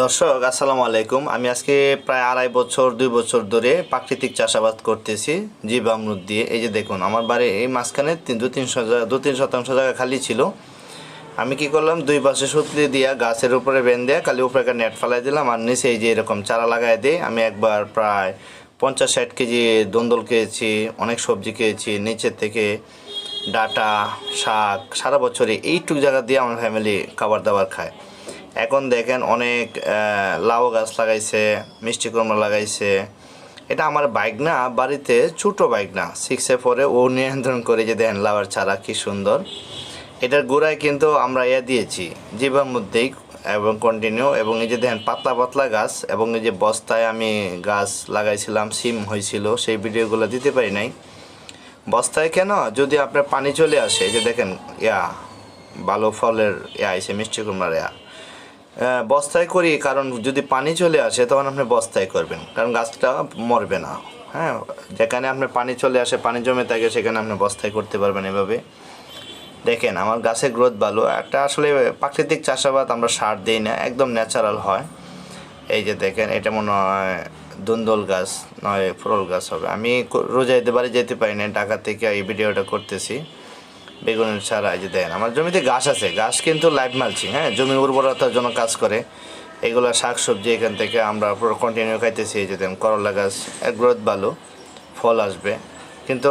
দর্শক, আসসালামু আলাইকুম। আমি আজকে প্রায় আড়াই বছর, দুই বছর ধরে প্রাকৃতিক চাষাবাদ করতেছি জীব জীবামৃত দিয়ে। এই যে দেখুন, আমার বাড়ি এই মাঝখানে তিন দু তিনশো দু তিন শতাংশ জায়গা খালি ছিল। আমি কি করলাম, দুই পাশে সুতলি দিয়া গাছের উপরে বেন দেয়া খালি উপরে একটা নেট ফেলাই দিলাম আর নিচে এই যে এরকম চারা লাগাই দিয়ে আমি একবার প্রায় পঞ্চাশ ষাট কেজি দন্দল খেয়েছি, অনেক সবজি খেয়েছি নিচের থেকে ডাটা, শাক, সারা বছরে এইটুক জায়গা দিয়ে আমার ফ্যামিলি খাবার দাবার খায়। এখন দেখেন অনেক লাউ গাছ লাগাইছে, মিষ্টি কুমড়া লাগাইছে। এটা আমার বাইক না, বাড়িতে ছোট বাইক না। সিক্সে পরে ও নিয়ন্ত্রণ করে যে দেখেন লাউয়ের ছাড়া কি সুন্দর। এটার গোড়ায় কিন্তু আমরা ইয়ে দিয়েছি, জীবার মধ্যেই এবং কন্টিনিউ এবং এই যে দেখেন পাতলা পাতলা গাছ এবং এই যে বস্তায় আমি গাছ লাগাইছিলাম, সিম হয়েছিল, সেই ভিডিওগুলো দিতে পারি নাই। বস্তায় কেন? যদি আপনার পানি চলে আসে, এই যে দেখেন ইয়া, ভালো ফলের ইয়া আইসে মিষ্টি কুমড়ার ইয়া। বস্তায় করি, কারণ যদি পানি চলে আসে, তখন আপনি বস্তায় করবেন। কারণ গাছটা মরবে না। হ্যাঁ যেখানে আপনার পানি চলে আসে, পানি জমে থাকে, সেখানে আপনি বস্তায় করতে পারবেন এভাবে। দেখেন, আমার গাছের গ্রোথ ভালো। একটা আসলে প্রাকৃতিক চাষাবাদ আমরা সার দিই না, একদম ন্যাচারাল হয়। এই যে দেখেন, এটা মনে হয় দুন্দল গাছ, নয় ফুরল গাছ হবে। আমি রোজাইতে বাড়ি যেতে পারি না ঢাকা থেকে এই ভিডিওটা করতেছি। বেগুনের চারা এই যে দেন, আমার জমিতে গাছ আছে গাছ কিন্তু লাইভ মালছি হ্যাঁ? জমি উর্বরতার জন্য কাজ করে। এগুলো শাক সবজি এখান থেকে আমরা পুরো কন্টিনিউ খাইতেছি, এই যে দেন, করলা গাছ গ্রোথ ভালো, ফল আসবে। কিন্তু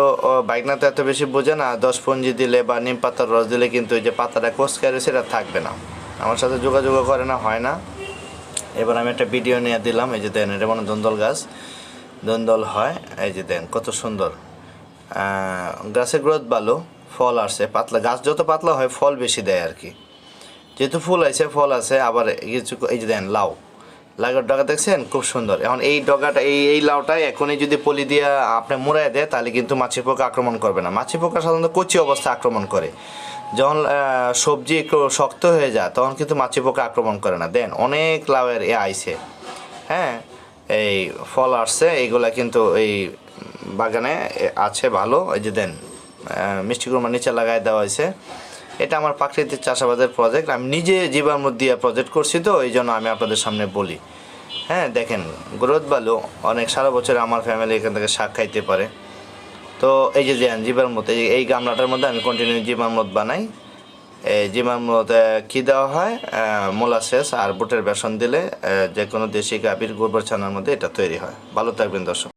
বাইকনা তো এত বেশি বোঝে না, দশ পঞ্জি দিলে বা নিম পাতার রস দিলে কিন্তু ওই যে পাতাটা কোচকায় রয়েছে এটা থাকবে না। আমার সাথে যোগাযোগ করে না, হয় না। এবার আমি একটা ভিডিও নিয়ে দিলাম, এই যে দেন, এটা মানে দন্দল গাছ। দন্দল হয়, এই যে দেন, কত সুন্দর। গাছের গ্রোথ ভালো ফল আসছে পাতলা, গাছ যত পাতলা হয় ফল বেশি দেয় আর কি যেহেতু ফুল আছে ফল আছে আবার কিছু এই যে দেন লাউ। লাউয়ের ডগা দেখছেন? খুব সুন্দর। এখন এই ডগাটা, এই এই লাউটাই এখনই যদি পলি দিয়ে আপনি মুড়াই দেয়, তাহলে কিন্তু মাছি পোকা আক্রমণ করবে না। মাছি পোকা সাধারণত কচি অবস্থা আক্রমণ করে। যখন সবজি একটু শক্ত হয়ে যায়, তখন কিন্তু মাছি পোকা আক্রমণ করে না। দেন অনেক লাউয়ের এ আইছে। হ্যাঁ এই ফল আসছে, এইগুলা কিন্তু এই বাগানে আছে ভালো। এই যে দেন মিষ্টি কুমড়া নিচে লাগাই দেওয়া হয়েছে। এটা আমার প্রাকৃতিক চাষাবাদের প্রজেক্ট আমি নিজে জীবামৃত দিয়ে প্রজেক্ট করছি তো এই জন্য আমি আপনাদের সামনে বলি। হ্যাঁ দেখেন গ্রোথ ভালো অনেক সারা বছর আমার ফ্যামিলি এখান থেকে শাক খাইতে পারে। তো এই যে দেন জীবামৃত এই এই গামলাটার মধ্যে আমি কন্টিনিউ জীবামৃত বানাই। এই জীবামৃত আহ, কী দেওয়া হয়? মোলাসেস আর বুটের বেসন দিলে যে কোনো দেশি গাভীর গোবর ছানার মধ্যে এটা তৈরি হয়। ভালো থাকবেন দর্শক।